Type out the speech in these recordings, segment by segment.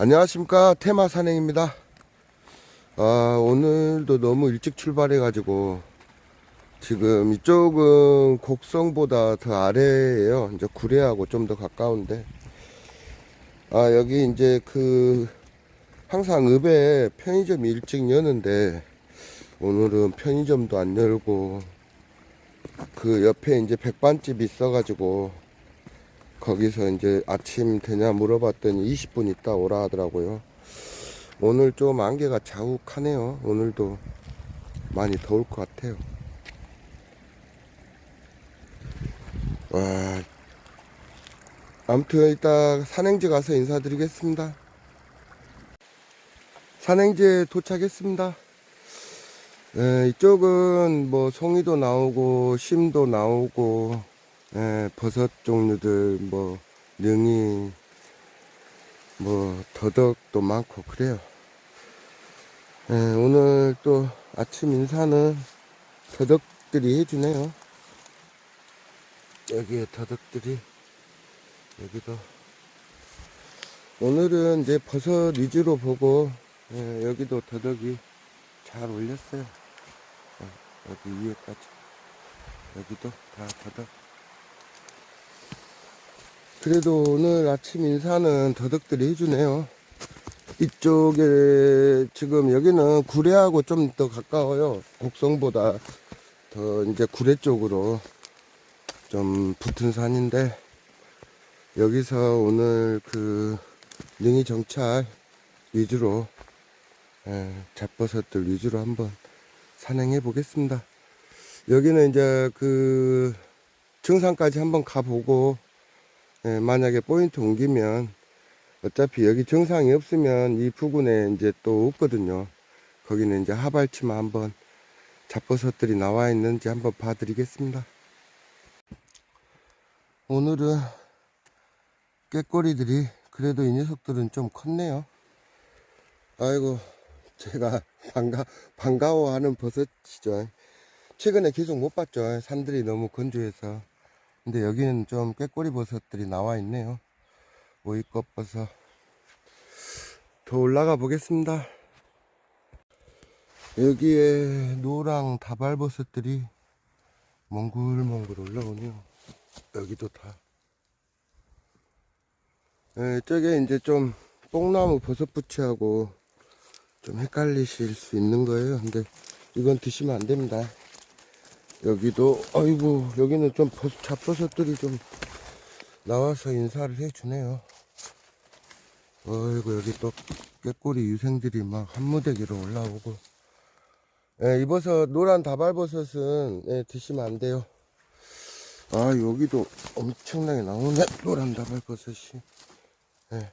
안녕하십니까. 테마 산행입니다. 아 오늘도 너무 일찍 출발해 가지고 지금 이쪽은 곡성보다 더 아래에요. 이제 구례하고 좀 더 가까운데. 아 여기 이제 그 항상 읍에 편의점이 일찍 여는데 오늘은 편의점도 안 열고 그 옆에 이제 백반집이 있어 가지고 거기서 이제 아침 되냐 물어봤더니 20분 있다 오라 하더라고요. 오늘 좀 안개가 자욱하네요. 오늘도 많이 더울 것 같아요. 와. 아무튼 이따 산행지 가서 인사드리겠습니다. 산행지에 도착했습니다. 예, 이쪽은 뭐 송이도 나오고 심도 나오고 예, 버섯 종류들 뭐 능이 뭐 더덕도 많고 그래요. 예, 오늘 또 아침 인사는 더덕들이 해주네요. 여기에 더덕들이 여기도 오늘은 이제 버섯 위주로 보고 예, 여기도 더덕이 잘 올렸어요. 어, 여기 위에까지 여기도 다 더덕. 그래도 오늘 아침 인사는 더덕들이 해주네요. 이쪽에 지금 여기는 구례하고 좀 더 가까워요. 곡성보다 더 이제 구례 쪽으로 좀 붙은 산인데 여기서 오늘 그 능이 정찰 위주로 예, 잡버섯들 위주로 한번 산행해 보겠습니다. 여기는 이제 그 정상까지 한번 가보고 예, 만약에 포인트 옮기면 어차피 여기 정상이 없으면 이 부근에 이제 또 없거든요. 거기는 이제 하발치만 한번 잡버섯들이 나와 있는지 한번 봐드리겠습니다. 오늘은 깨꼬리들이 그래도 이 녀석들은 좀 컸네요. 아이고 제가 반가 반가워하는 버섯이죠. 최근에 계속 못 봤죠. 산들이 너무 건조해서. 근데 여기는 좀 꾀꼬리 버섯들이 나와 있네요. 오이꽃 버섯. 더 올라가 보겠습니다. 여기에 노랑 다발버섯들이 몽글몽글 올라오네요. 여기도 다. 예, 저게 이제 좀 뽕나무 버섯 부치하고 좀 헷갈리실 수 있는 거예요. 근데 이건 드시면 안 됩니다. 여기도 아이고 여기는 좀 버섯, 잡버섯들이 좀 나와서 인사를 해주네요. 아이고 여기 또 꾀꼬리 유생들이 막 한무대기로 올라오고 예, 이 버섯 노란 다발버섯은 예, 드시면 안 돼요. 아 여기도 엄청나게 나오네 노란 다발버섯이 예.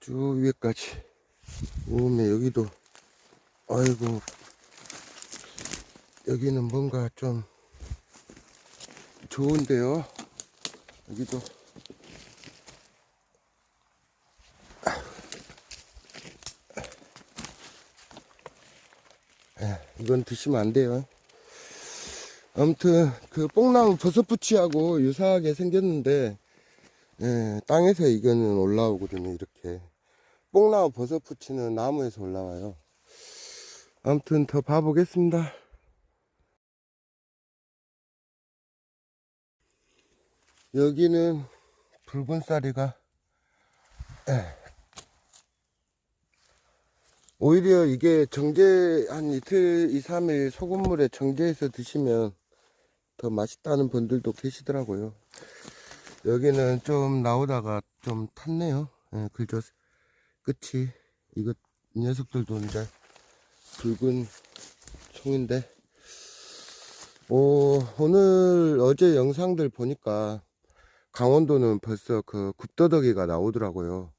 쭉 위에까지 오면 여기도 아이고. 여기는 뭔가 좀 좋은데요. 여기도. 예, 이건 드시면 안 돼요. 아무튼 그 뽕나무 버섯부치하고 유사하게 생겼는데 예, 땅에서 이거는 올라오거든요 이렇게. 뽕나무 버섯부치는 나무에서 올라와요 아무튼 더 봐보겠습니다 여기는 붉은 쌀이가 예. 오히려 이게 정제 한 이틀, 2, 3일 소금물에 정제해서 드시면 더 맛있다는 분들도 계시더라고요. 여기는 좀 나오다가 좀 탔네요. 예, 글저 끝이 이거 이 녀석들도 이제 붉은 총인데 오, 오늘 어제 영상들 보니까 강원도는 벌써 그 굽더덕이가 나오더라고요.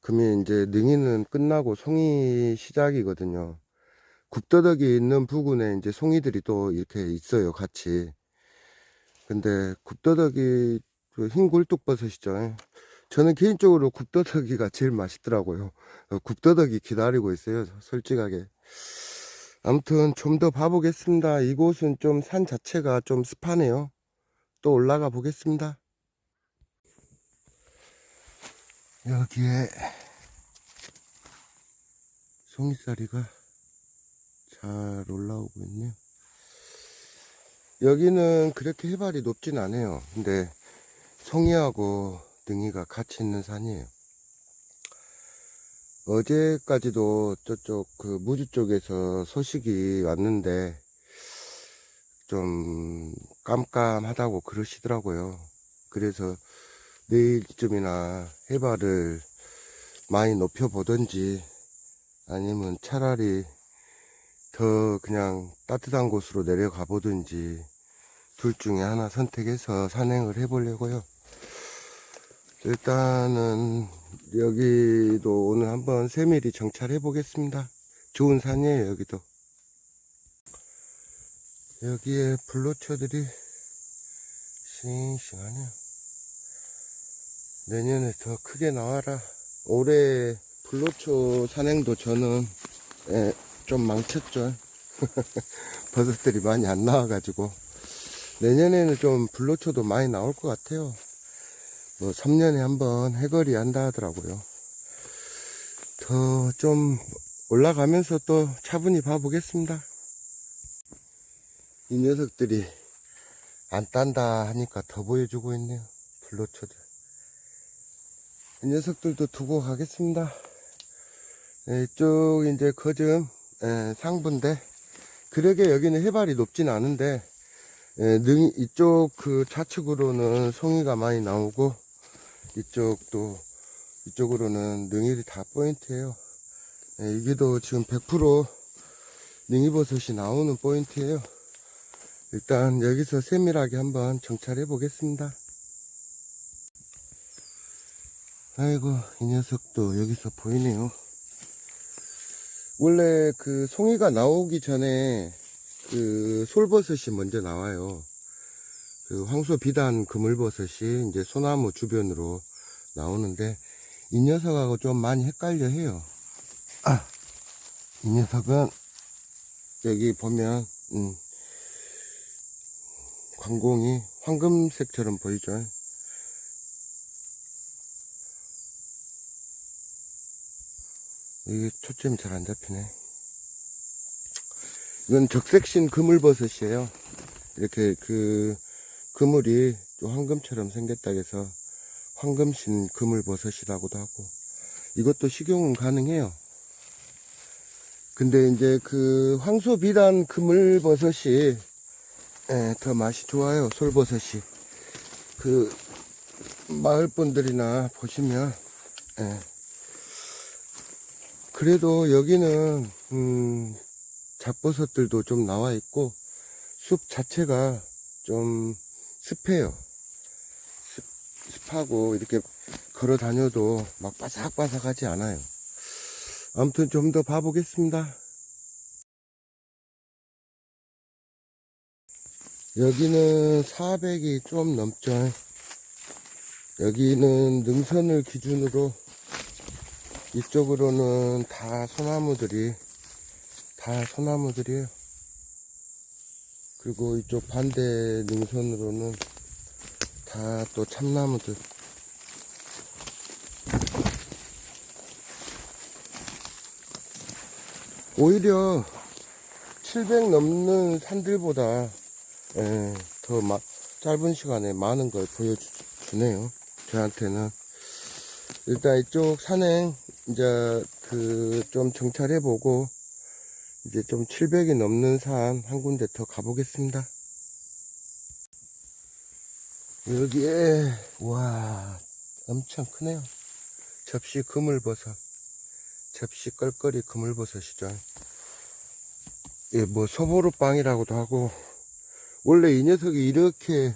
그러면 이제 능이는 끝나고 송이 시작이거든요. 굽더덕이 있는 부근에 이제 송이들이 또 이렇게 있어요, 같이. 근데 굽더덕이 그흰 굴뚝버섯이죠. 저는 개인적으로 굽더덕이가 제일 맛있더라고요. 어, 굽더덕이 기다리고 있어요, 솔직하게. 아무튼 좀 더 봐보겠습니다. 이곳은 좀 산 자체가 좀 습하네요. 또 올라가 보겠습니다. 여기에 송이살이가 잘 올라오고 있네요. 여기는 그렇게 해발이 높진 않아요. 근데 송이하고 등이가 같이 있는 산이에요. 어제까지도 저쪽 그 무주 쪽에서 소식이 왔는데 좀 깜깜하다고 그러시더라고요. 그래서 내일쯤이나 해발을 많이 높여보든지 아니면 차라리 더 그냥 따뜻한 곳으로 내려가 보든지 둘 중에 하나 선택해서 산행을 해보려고요. 일단은 여기도 오늘 한번 세밀히 정찰해 보겠습니다. 좋은 산이에요, 여기도. 여기에 불로초들이 싱싱하네요. 내년에 더 크게 나와라. 올해 불로초 산행도 저는 예, 좀 망쳤죠. 버섯들이 많이 안 나와가지고 내년에는 좀 불로초도 많이 나올 것 같아요. 뭐 3년에 한 번 해거리 한다 하더라고요. 더 좀 올라가면서 또 차분히 봐보겠습니다. 이 녀석들이 안 딴다 하니까 더 보여주고 있네요. 불로초들. 이 녀석들도 두고 가겠습니다. 네, 이쪽 이제 거즘 예, 상부인데 그러게 여기는 해발이 높진 않은데 예, 능 이쪽 그 좌측으로는 송이가 많이 나오고 이쪽도 이쪽으로는 능이들이 다 포인트예요. 예, 이게도 지금 100% 능이버섯이 나오는 포인트예요. 일단 여기서 세밀하게 한번 정찰해 보겠습니다. 아이고 이 녀석도 여기서 보이네요. 원래 그 송이가 나오기 전에 그 솔버섯이 먼저 나와요. 그 황소 비단 그물버섯이 이제 소나무 주변으로 나오는데 이 녀석하고 좀 많이 헷갈려 해요. 아, 이 녀석은 여기 보면 음, 광공이 황금색처럼 보이죠. 이게 초점이 잘 안 잡히네. 이건 적색신 그물버섯이에요. 이렇게 그 그물이 좀 황금처럼 생겼다 해서 황금신 그물버섯이라고도 하고 이것도 식용은 가능해요. 근데 이제 그 황소비단 그물버섯이 예, 더 맛이 좋아요. 솔버섯이. 그 마을 분들이나 보시면 예. 그래도 여기는 음, 잡버섯들도 좀 나와 있고 숲 자체가 좀 습해요. 습, 습하고 이렇게 걸어 다녀도 막 바삭바삭하지 않아요. 아무튼 좀 더 봐보겠습니다. 여기는 400이 좀 넘죠. 여기는 능선을 기준으로 이쪽으로는 다 소나무들이 다 소나무들이에요. 그리고 이쪽 반대 능선으로는 다 또 참나무들. 오히려 700 넘는 산들보다 예, 더 마, 짧은 시간에 많은 걸 보여주네요. 저한테는. 일단 이쪽 산행 이제 그 좀 정찰해보고 이제 좀 700이 넘는 산 한 군데 더 가보겠습니다. 여기에 와 엄청 크네요. 접시 그물버섯, 접시 껄껄이 그물버섯이죠. 예, 뭐 소보루빵이라고도 하고 원래 이 녀석이 이렇게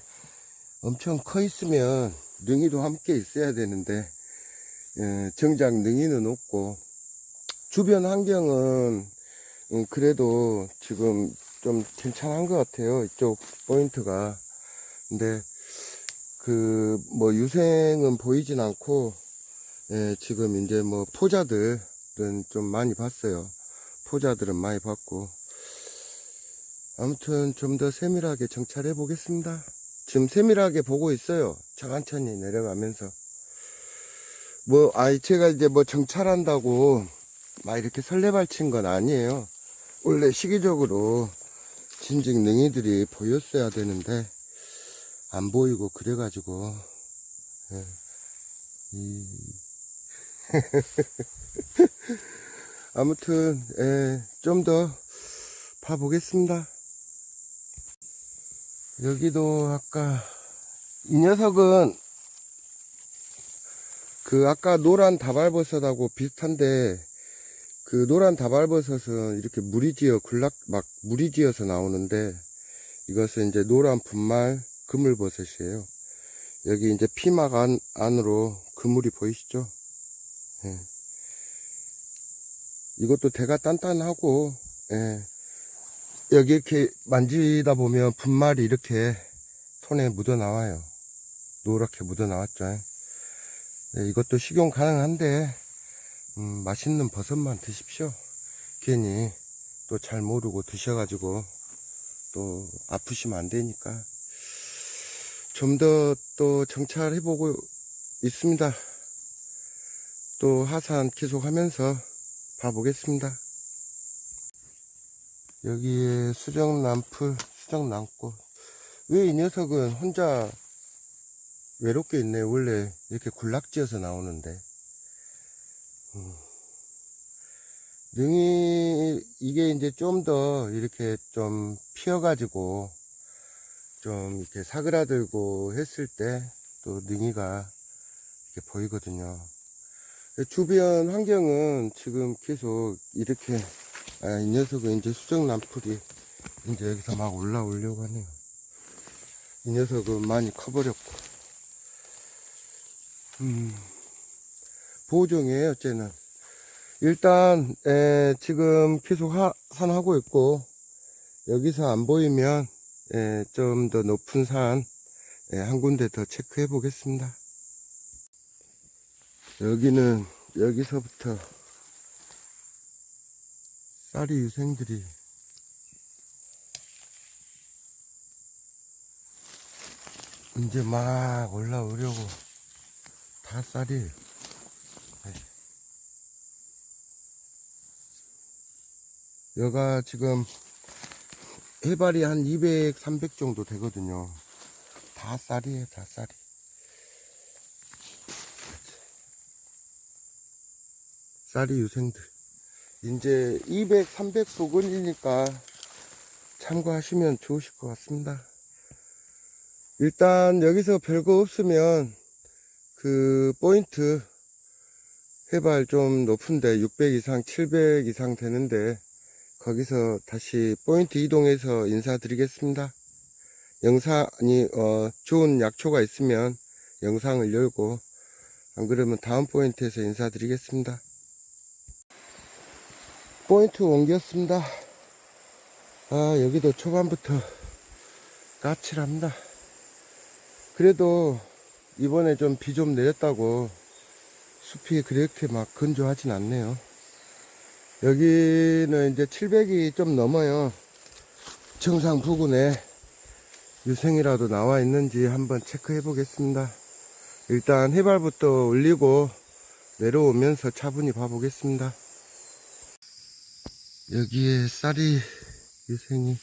엄청 커 있으면 능이도 함께 있어야 되는데 예, 정작 능이는 없고 주변 환경은 음, 그래도 지금 좀 괜찮은 것 같아요 이쪽 포인트가 근데 그 뭐 유생은 보이진 않고 예, 지금 이제 뭐 포자들은 좀 많이 봤어요 포자들은 많이 봤고 아무튼 좀 더 세밀하게 정찰해 보겠습니다. 지금 세밀하게 보고 있어요. 천천히 내려가면서. 뭐, 아이, 제가 이제 뭐 정찰한다고 막 이렇게 설레발친 건 아니에요. 원래 시기적으로 진즉 능이들이 보였어야 되는데, 안 보이고, 그래가지고, 예. 이... 아무튼, 예, 좀 더 봐보겠습니다. 여기도 아까, 이 녀석은 그 아까 노란 다발버섯하고 비슷한데 그 노란 다발버섯은 이렇게 무리지어 굴락 막 무리지어서 나오는데 이것은 이제 노란 분말 그물버섯이에요. 여기 이제 피막 안, 안으로 그물이 보이시죠? 예. 이것도 대가 단단하고 예. 여기 이렇게 만지다 보면 분말이 이렇게 손에 묻어 나와요. 노랗게 묻어 나왔죠. 네, 이것도 식용 가능한데 음, 맛있는 버섯만 드십시오. 괜히 또 잘 모르고 드셔가지고 또 아프시면 안 되니까 좀 더 또 정찰해보고 있습니다. 또 하산 계속하면서 봐보겠습니다. 여기에 수정남풀, 수정남꽃. 왜 이 녀석은 혼자 외롭게 있네. 원래 이렇게 군락지어서 나오는데. 음. 능이, 이게 이제 좀 더 이렇게 좀 피어 가지고 좀 이렇게 사그라들고 했을 때 또 능이가 이렇게 보이거든요. 주변 환경은 지금 계속 이렇게, 아, 이 녀석은 이제 수정 남풀이 이제 여기서 막 올라오려고 하네요. 이 녀석은 많이 커버렸고. 음, 보정이에요, 쟤는. 일단, 에, 지금 계속 하, 산하고 있고, 여기서 안 보이면, 에, 좀더 높은 산, 에, 한 군데 더 체크해 보겠습니다. 여기는, 여기서부터, 쌀이 유생들이, 이제 막 올라오려고, 다 쌀이에요. 네. 여가 지금 해발이 한 200, 300 정도 되거든요. 다 쌀이에요, 다 쌀이. 쌀이 유생들. 이제 200, 300 부근이니까 참고하시면 좋으실 것 같습니다. 일단 여기서 별거 없으면 그 포인트 해발 좀 높은데 600 이상 700 이상 되는데 거기서 다시 포인트 이동해서 인사드리겠습니다. 영상이 어, 좋은 약초가 있으면 영상을 열고 안 그러면 다음 포인트에서 인사드리겠습니다. 포인트 옮겼습니다. 아 여기도 초반부터 까칠합니다. 그래도 이번에 좀 비좀 내렸다고 숲이 그렇게 막 건조하진 않네요. 여기는 이제 700이 좀 넘어요. 정상 부근에 유생이라도 나와 있는지 한번 체크해 보겠습니다. 일단 해발부터 올리고 내려오면서 차분히 봐보겠습니다. 여기에 쌀이 유생이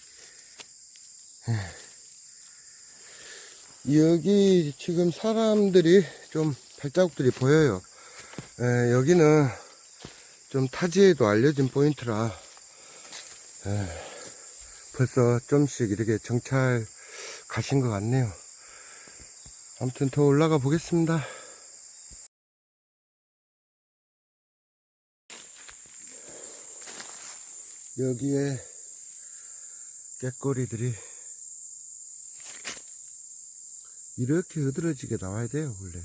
여기 지금 사람들이 좀 발자국들이 보여요. 에, 여기는 좀 타지에도 알려진 포인트라 에, 벌써 좀씩 이렇게 정찰 가신 것 같네요. 아무튼 더 올라가 보겠습니다. 여기에 깨꼬리들이 이렇게 으드러지게 나와야 돼요, 원래.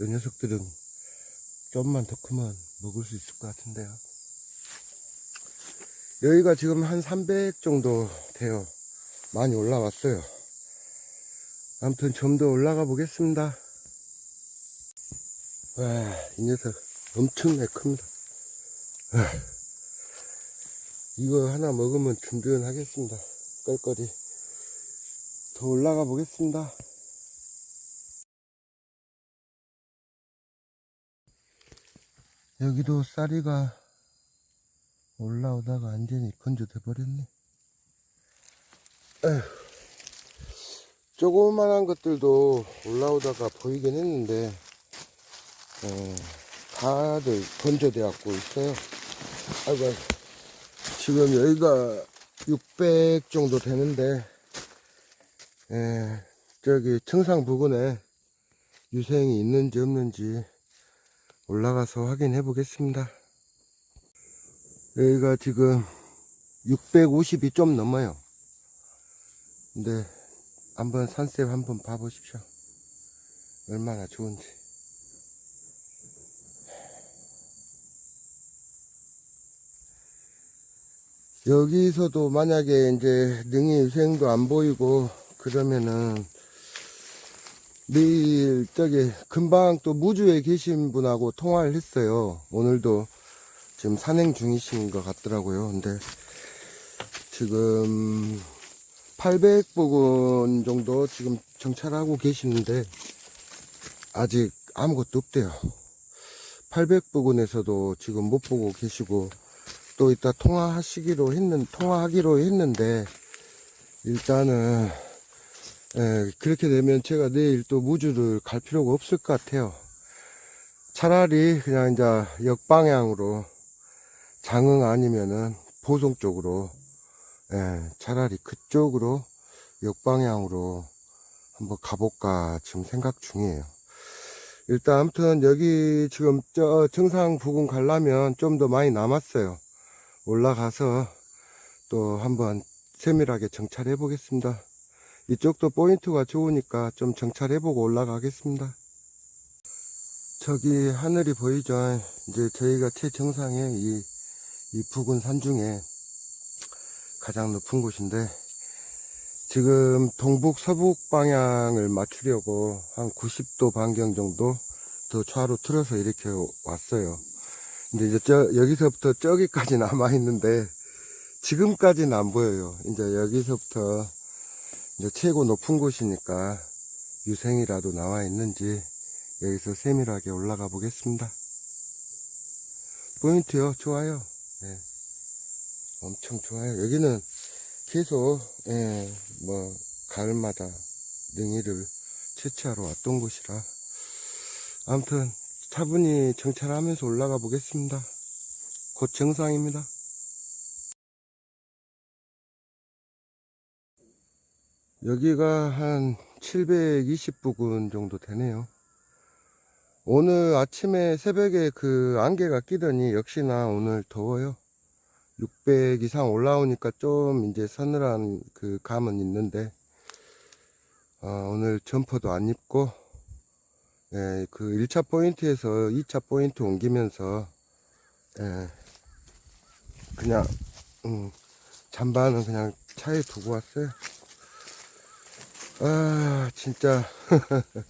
이 녀석들은 좀만 더 크면 먹을 수 있을 것 같은데요. 여기가 지금 한 300 정도 돼요. 많이 올라왔어요. 아무튼 좀 더 올라가 보겠습니다. 와, 이 녀석 엄청나게 큽니다. 와, 이거 하나 먹으면 든든하겠습니다. 껄껄이. 더 올라가 보겠습니다. 여기도 쌀이가 올라오다가 완전히 건조돼 버렸네. 조그만한 것들도 올라오다가 보이긴 했는데, 어, 다들 건조돼 갖고 있어요. 아이고. 지금 여기가 600 정도 되는데, 예, 저기 청상 부근에 유생이 있는지 없는지 올라가서 확인해 보겠습니다. 여기가 지금 650이 좀 넘어요. 근데 한번 산셉 한번 봐보십시오. 얼마나 좋은지. 여기서도 만약에 이제 능이 유생도 안 보이고 그러면은 내일 저기 금방 또 무주에 계신 분하고 통화를 했어요. 오늘도 지금 산행 중이신 것 같더라고요. 근데 지금 800부근 정도 지금 정찰하고 계시는데 아직 아무것도 없대요. 800부근에서도 지금 못 보고 계시고 또 이따 통화하시기로 했는 통화하기로 했는데 일단은 예, 그렇게 되면 제가 내일 또 무주를 갈 필요가 없을 것 같아요. 차라리 그냥 이제 역방향으로 장흥 아니면은 보송 쪽으로 예, 차라리 그쪽으로 역방향으로 한번 가볼까 지금 생각 중이에요. 일단 아무튼 여기 지금 저 정상 부근 가려면 좀 더 많이 남았어요. 올라가서 또 한번 세밀하게 정찰해 보겠습니다. 이쪽도 포인트가 좋으니까 좀 정찰해보고 올라가겠습니다. 저기 하늘이 보이죠? 이제 저희가 최정상에 이, 이 부근 산 중에 가장 높은 곳인데 지금 동북 서북 방향을 맞추려고 한 90도 반경 정도 더 좌로 틀어서 이렇게 왔어요. 근데 이제 저 여기서부터 저기까지 남아 있는데 지금까지는 안 보여요. 이제 여기서부터 이제 최고 높은 곳이니까 유생이라도 나와 있는지 여기서 세밀하게 올라가 보겠습니다. 포인트요, 좋아요. 예. 엄청 좋아요. 여기는 계속, 예, 뭐, 가을마다 능이를 채취하러 왔던 곳이라. 아무튼, 차분히 정찰하면서 올라가 보겠습니다. 곧 정상입니다. 여기가 한 720부근 정도 되네요. 오늘 아침에 새벽에 그 안개가 끼더니 역시나 오늘 더워요. 600 이상 올라오니까 좀 이제 서늘한 그 감은 있는데, 어, 오늘 점퍼도 안 입고, 예, 그 1차 포인트에서 2차 포인트 옮기면서, 예, 그냥, 음, 잠바는 그냥 차에 두고 왔어요. 아, 진짜.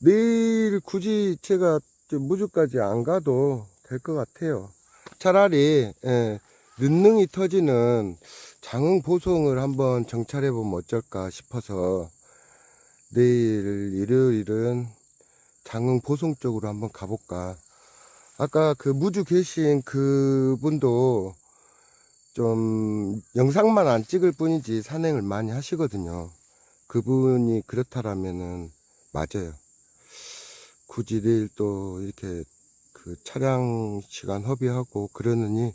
내일 굳이 제가 저 무주까지 안 가도 될 것 같아요. 차라리, 예, 늦능이 터지는 장흥 보송을 한번 정찰해보면 어쩔까 싶어서 내일 일요일은 장흥 보송 쪽으로 한번 가볼까. 아까 그 무주 계신 그분도 좀 영상만 안 찍을 뿐이지 산행을 많이 하시거든요. 그분이 그렇다라면은 맞아요. 굳이 내일 또 이렇게 그 차량 시간 허비하고 그러느니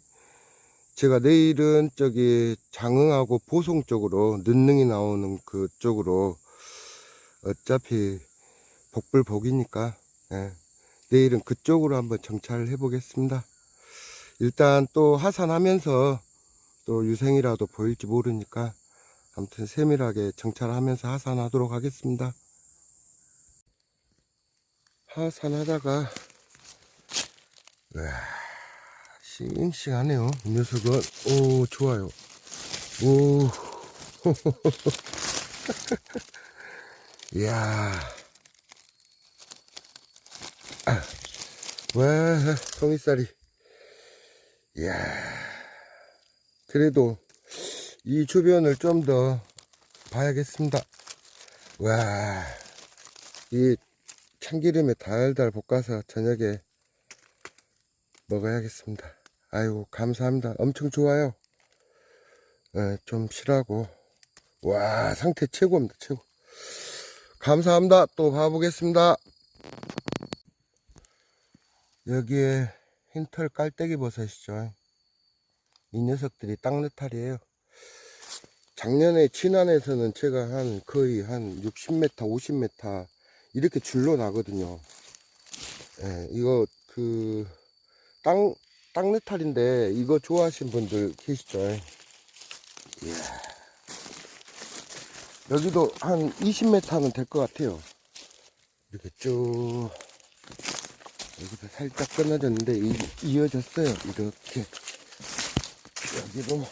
제가 내일은 저기 장흥하고 보송 쪽으로 늦능이 나오는 그쪽으로 어차피 복불복이니까 예. 내일은 그쪽으로 한번 정찰을 해보겠습니다. 일단 또 하산하면서 또 유생이라도 보일지 모르니까 아무튼 세밀하게 정찰하면서 하산하도록 하겠습니다. 하산하다가 와, 싱싱하네요. 이 녀석은 오 좋아요. 오 이야 아, 와 송이살이 이야 그래도 이 주변을 좀 더 봐야겠습니다. 와, 이 참기름에 달달 볶아서 저녁에 먹어야겠습니다. 아이고 감사합니다. 엄청 좋아요. 예, 좀 실하고 와 상태 최고입니다. 최고. 감사합니다. 또 봐보겠습니다. 여기에 흰털 깔때기 버섯이죠. 이 녀석들이 땅느탈이에요. 작년에 진안에서는 제가 한 거의 한 60m, 50m 이렇게 줄로 나거든요. 예, 이거 그 땅, 땅느탈인데 이거 좋아하시는 분들 계시죠? 이야. 여기도 한 20m는 될것 같아요. 이렇게 쭉 여기도 살짝 끊어졌는데 이, 이어졌어요. 이렇게 여기도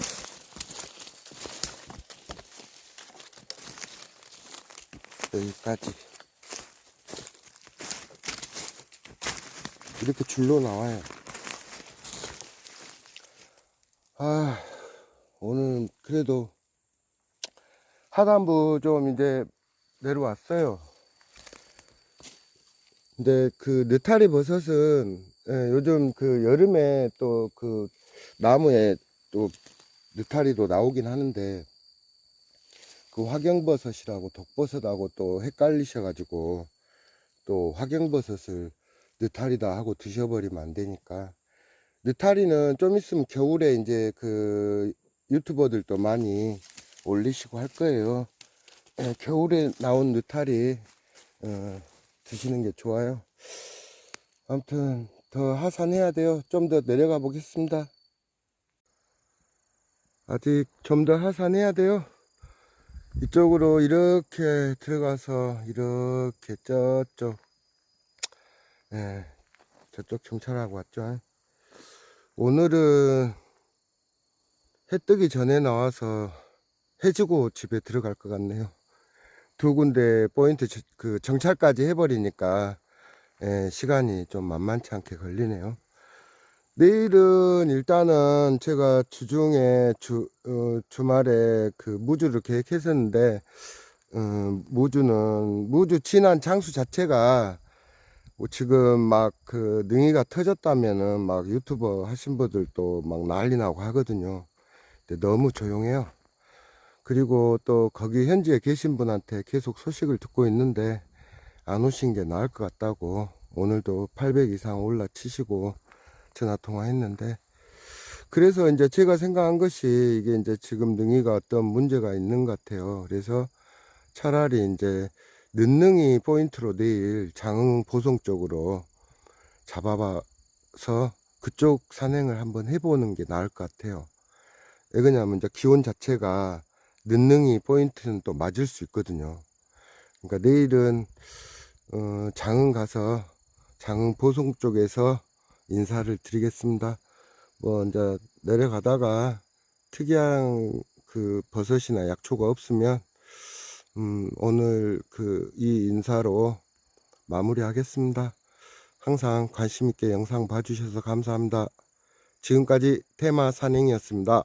여기까지 이렇게 줄로 나와요. 아 오늘 그래도 하단부 좀 이제 내려왔어요. 근데 그 느타리 버섯은 예, 요즘 그 여름에 또 그 나무에 또 느타리도 나오긴 하는데 그 화경버섯이라고 독버섯하고 또 헷갈리셔가지고 또 화경버섯을 느타리다 하고 드셔버리면 안 되니까 느타리는 좀 있으면 겨울에 이제 그 유튜버들도 많이 올리시고 할 거예요. 예, 겨울에 나온 느타리 어, 드시는 게 좋아요. 아무튼 더 하산해야 돼요. 좀 더 내려가 보겠습니다. 아직 좀 더 하산해야 돼요. 이쪽으로 이렇게 들어가서 이렇게 저쪽 예, 저쪽 정찰하고 왔죠. 오늘은 해 뜨기 전에 나와서 해지고 집에 들어갈 것 같네요. 두 군데 포인트 저- 그 정찰까지 해버리니까 예, 시간이 좀 만만치 않게 걸리네요. 내일은 일단은 제가 주중에 주, 어, 주말에 그 무주를 계획했었는데, 어, 무주는, 무주 지난 장수 자체가 뭐 지금 막 그 능이가 터졌다면은 막 유튜버 하신 분들도 막 난리 나고 하거든요. 근데 너무 조용해요. 그리고 또 거기 현지에 계신 분한테 계속 소식을 듣고 있는데 안 오신 게 나을 것 같다고 오늘도 800 이상 올라치시고 전화 통화했는데 그래서 이제 제가 생각한 것이 이게 이제 지금 능이가 어떤 문제가 있는 것 같아요. 그래서 차라리 이제 늦능이 포인트로 내일 장흥 보송 쪽으로 잡아봐서 그쪽 산행을 한번 해보는 게 나을 것 같아요. 왜 그러냐면 이제 기온 자체가 늦능이 포인트는 또 맞을 수 있거든요. 그러니까 내일은 어, 장흥 가서 장흥 보송 쪽에서 인사를 드리겠습니다. 뭐 이제 내려가다가 특이한 그 버섯이나 약초가 없으면 음, 오늘 그 이 인사로 마무리하겠습니다. 항상 관심 있게 영상 봐주셔서 감사합니다. 지금까지 테마 산행이었습니다.